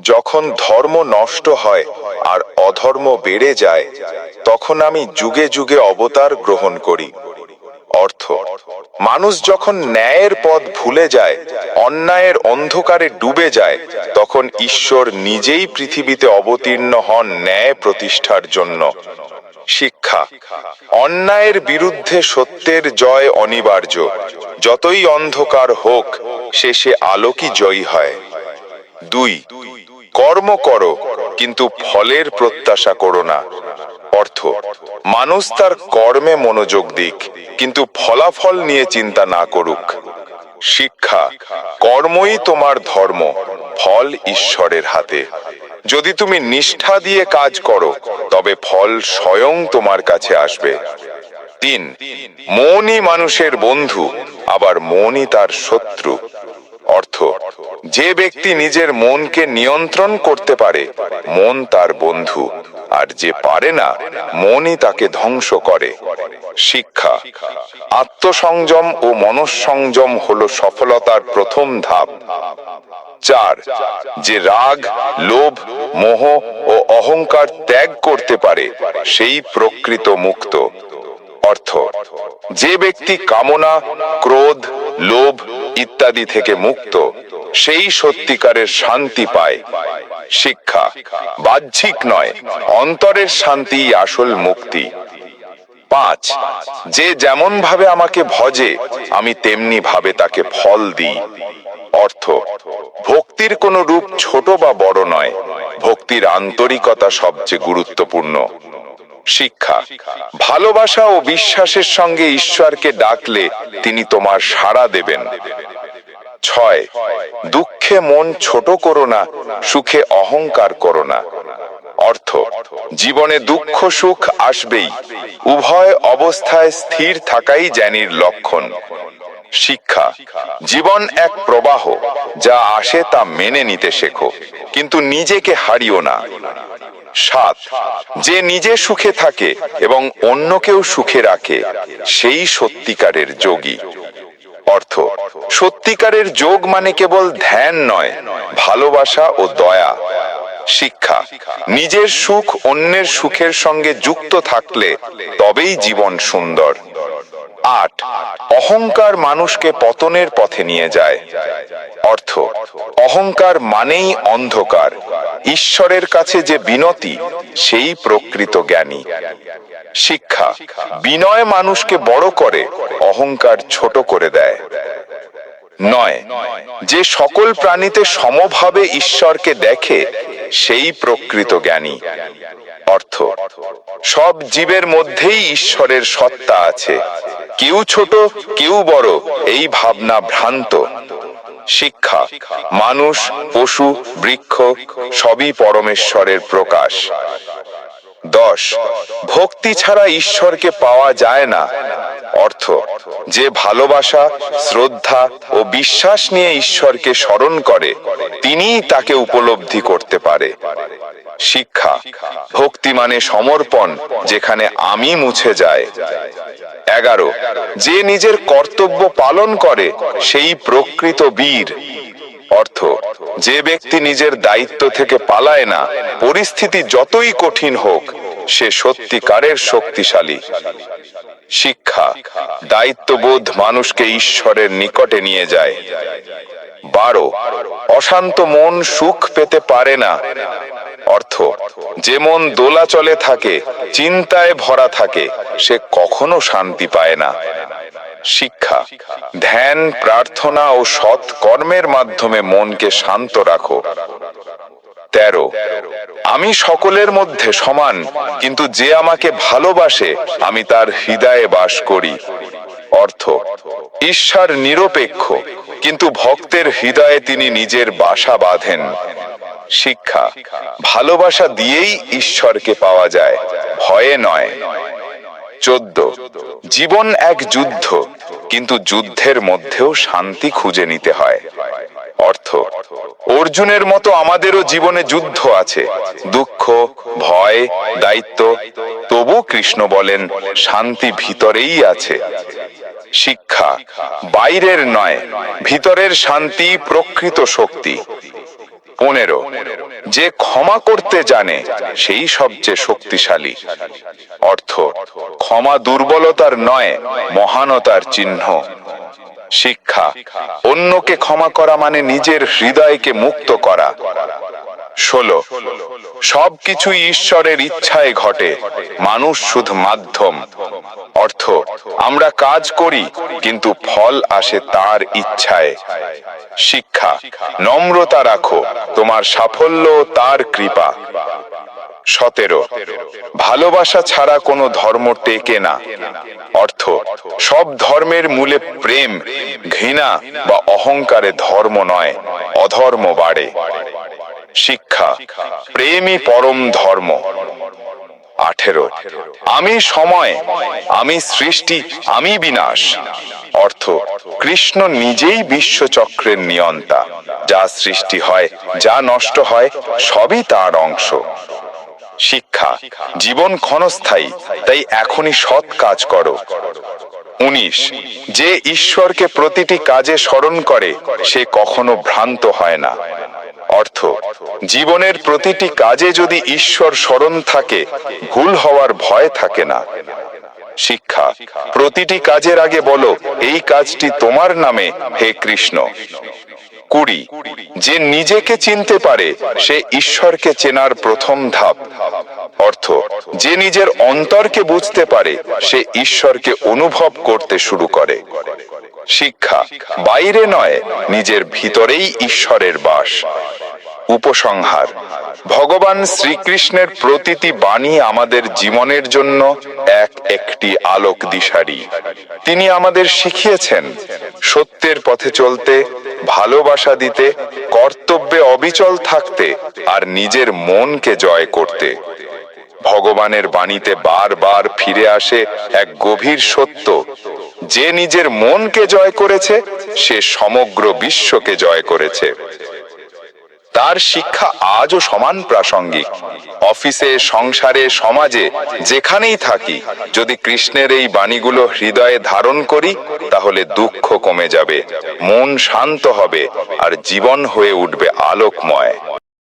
যখন ধর্ম নষ্ট হয় আর অধর্ম বেড়ে যায়, তখন আমি যুগে যুগে অবতার গ্রহণ করি। অর্থ, মানুষ যখন ন্যায়ের পথ ভুলে যায়, অন্যায়ের অন্ধকারে ডুবে যায়, তখন ঈশ্বর নিজেই পৃথিবীতে অবতীর্ণ হন ন্যায় প্রতিষ্ঠার জন্য। শিক্ষা, অন্যায়ের বিরুদ্ধে সত্যের জয় অনিবার্য। যতই অন্ধকার হোক, শেষে আলোকই জয়ী হয়। দুই কর্ম করো, কিন্তু ফলের প্রত্যাশা করো না। অর্থ, মানুষ তার কর্মে মনোযোগ দিক, কিন্তু ফলাফল নিয়ে চিন্তা না করুক। শিক্ষা, কর্মই তোমার ধর্ম, ফল ঈশ্বরের হাতে। যদি তুমি নিষ্ঠা দিয়ে কাজ করো, তবে ফল স্বয়ং তোমার কাছে আসবে। তিন, মনই মানুষের বন্ধু, আবার মনই তার শত্রু। যে ব্যক্তি নিজের মনকে নিয়ন্ত্রণ করতে পারে, মন তার বন্ধু। আর যে পারে না, মনই তাকে ধ্বংস করে। শিক্ষা। আত্মসংযম ও মনঃসংযম হলো সফলতার প্রথম ধাপ। চার, যে রাগ, লোভ, মোহ ও অহংকার ত্যাগ করতে পারে, সেই প্রকৃত মুক্ত। অর্থ, যে ব্যক্তি কামনা, ক্রোধ, লোভ ইত্যাদি থেকে মুক্ত সেই সত্যিকারের শান্তি পায়। শিক্ষা বাহ্যিক নয়, অন্তরের শান্তি আসল মুক্তি। পাঁচ, যে যেমন ভাবে আমাকে ভজে, আমি তেমনি ভাবে তাকে ফল দিই। অর্থ, ভক্তির কোনো রূপ ছোট বা বড় নয়, ভক্তির আন্তরিকতা সবচেয়ে গুরুত্বপূর্ণ। শিক্ষা, ভালোবাসা ও বিশ্বাসের সঙ্গে ঈশ্বরকে ডাকলে তিনি তোমার সাড়া দেবেন। ছয়। দুঃখে মন ছোট করো না, সুখে অহংকার করো না। অর্থ, জীবনে দুঃখ সুখ আসবেই। উভয় অবস্থায় স্থির থাকাই জ্ঞানীর লক্ষণ। শিক্ষা, জীবন এক প্রবাহ, যা আসে তা মেনে নিতে শেখো, কিন্তু নিজেকে হারিও না। সাত, যে নিজে সুখে থাকে এবং অন্যকেও সুখে রাখে, সেই সত্যিকারের যোগী। অর্থ। সত্যিকারের যোগ মানে কেবল ধ্যান নয়, ভালোবাসা ও দয়া, শিক্ষা। নিজের সুখ অন্যের সুখের সঙ্গে যুক্ত থাকলে তবেই জীবন সুন্দর। আট, অহংকার মানুষকে পতনের পথে নিয়ে যায়। অর্থ, অহংকার মানেই অন্ধকার। ঈশ্বরের কাছে যে বিনতি, সেই প্রকৃত জ্ঞানী। শিক্ষা, বিনয় মানুষকে বড় করে, অহংকার ছোট করে দেয়। নয়, যে সকল প্রাণীতে সমভাবে ঈশ্বরকে দেখে, সেই প্রকৃত জ্ঞানী। অর্থ। সব জীবের মধ্যেই ঈশ্বরের সত্তা আছে। কেউ ছোট, কেউ বড়, এই ভাবনা ভ্রান্ত। শিক্ষা, মানুষ, পশু, বৃক্ষ, সবই পরমেশ্বরের প্রকাশ। দশ, ভক্তি ছাড়া ঈশ্বরকে পাওয়া যায় না। অর্থ, যে ভালোবাসা, শ্রদ্ধা ও বিশ্বাস নিয়ে ঈশ্বরকে স্মরণ করে, তিনিই তাকে উপলব্ধি করতে পারে। শিক্ষা, ভক্তি মানে সমর্পণ, যেখানে আমি মুছে যায় এগারো, যে নিজের কর্তব্য পালন করে, সেই প্রকৃত বীর। অর্থ, যে ব্যক্তি নিজের দায়িত্ব থেকে পালায় না, পরিস্থিতি যতই কঠিন হোক, সে সত্যিকারের শক্তিশালী। শিক্ষা, দায়িত্ববোধ মানুষকে ঈশ্বরের নিকটে নিয়ে যায়। বারো, অশান্ত মন সুখ পেতে পারে না। অর্থ, যে মন দোলাচলে থাকে, চিন্তায় ভরা থাকে, সে কখনো শান্তি পায় না। শিক্ষা, ধ্যান, প্রার্থনা ও সৎ কর্মের মাধ্যমে মনকে শান্ত রাখো। তেরো। আমি সকলের মধ্যে সমান, কিন্তু যে আমাকে ভালোবাসে, আমি তার হৃদয়ে বাস করি। অর্থ, ঈশ্বর নিরপেক্ষ, কিন্তু ভক্তের হৃদয়ে তিনি নিজের বাসা বাঁধেন। শিক্ষা, ভালোবাসা দিয়েই ঈশ্বরকে পাওয়া যায়, ভয়ে নয়। চোদ্দ, জীবন এক যুদ্ধ, কিন্তু যুদ্ধের মধ্যেও শান্তি খুঁজে নিতে হয়। অর্থ। অর্জুনের মতো আমাদেরও জীবনে যুদ্ধ আছে। দুঃখ, ভয়, দায়িত্ব তবু কৃষ্ণ বলেন, শান্তি ভিতরেই আছে। শিক্ষা, বাইরের নয়, ভিতরের শান্তি প্রকৃত শক্তি। পনেরো, যে ক্ষমা করতে জানে, সেই সবচেয়ে শক্তিশালী। অর্থ, ক্ষমা দুর্বলতার নয়, মহানতার চিহ্ন। শিক্ষা। অন্যকে ক্ষমা করা মানে নিজের হৃদয়কে মুক্ত করা। ষোলো। সবকিছুই ঈশ্বরের ইচ্ছায় ঘটে। মানুষ শুধু মাধ্যম। অর্থ, আমরা কাজ করি, কিন্তু ফল আসে তার ইচ্ছায়। শিক্ষা, নম্রতা রাখো, তোমার সাফল্য তার কৃপা। সতেরো। ভালোবাসা ছাড়া কোনো ধর্ম টেকে না। অর্থ, সব ধর্মের মূলে প্রেম, ঘৃণা বা অহংকারে ধর্ম নয়, অধর্ম বাড়ে। শিক্ষা, প্রেমই পরম ধর্ম। আঠেরো, আমি সময়, আমি সৃষ্টি, আমি বিনাশ। অর্থ, কৃষ্ণ নিজেই বিশ্বচক্রের নিয়ন্তা। যা সৃষ্টি হয়, যা নষ্ট হয়, সবই তার অংশ। শিক্ষা। জীবন ক্ষণস্থায়ী, তাই এখনই সৎ কাজ করো। উনিশ, যে ঈশ্বরকে প্রতিটি কাজে স্মরণ করে, সে কখনো ভ্রান্ত হয় না। অর্থ, জীবনের প্রতিটি কাজে যদি ঈশ্বর স্মরণ থাকে, ভুল হওয়ার ভয় থাকে না। শিক্ষা, প্রতিটি কাজের আগে বলো, এই কাজটি তোমার নামে, হে কৃষ্ণ। কুড়ি। যে নিজেকে চিনতে পারে, সে ঈশ্বরকে চেনার প্রথম ধাপ। অর্থ, যে নিজের অন্তরকে বুঝতে পারে, সে ঈশ্বরকে অনুভব করতে শুরু করে। শিক্ষা, বাইরে নয়, নিজের ভিতরেই ঈশ্বরের বাস। উপসংহার। ভগবান শ্রীকৃষ্ণের প্রতিটি বাণী আমাদের জীবনের জন্য এক একটি আলোক দিশারি তিনি আমাদের শিখিয়েছেন সত্যের পথে চলতে, ভালোবাসা দিতে, কর্তব্যে অবিচল থাকতে আর নিজের মনকে জয় করতে। ভগবানের বাণীতে বারবার ফিরে আসে এক গভীর সত্য। যে নিজের মনকে জয় করেছে, সে সমগ্র বিশ্বকে জয় করেছে। তার শিক্ষা আজও সমান প্রাসঙ্গিক। অফিসে, সংসারে, সমাজে, যেখানেই থাকি, যদি কৃষ্ণের এই বাণীগুলো হৃদয়ে ধারণ করি, তাহলে দুঃখ কমে যাবে, মন শান্ত হবে, আর জীবন হয়ে উঠবে আলোকময়।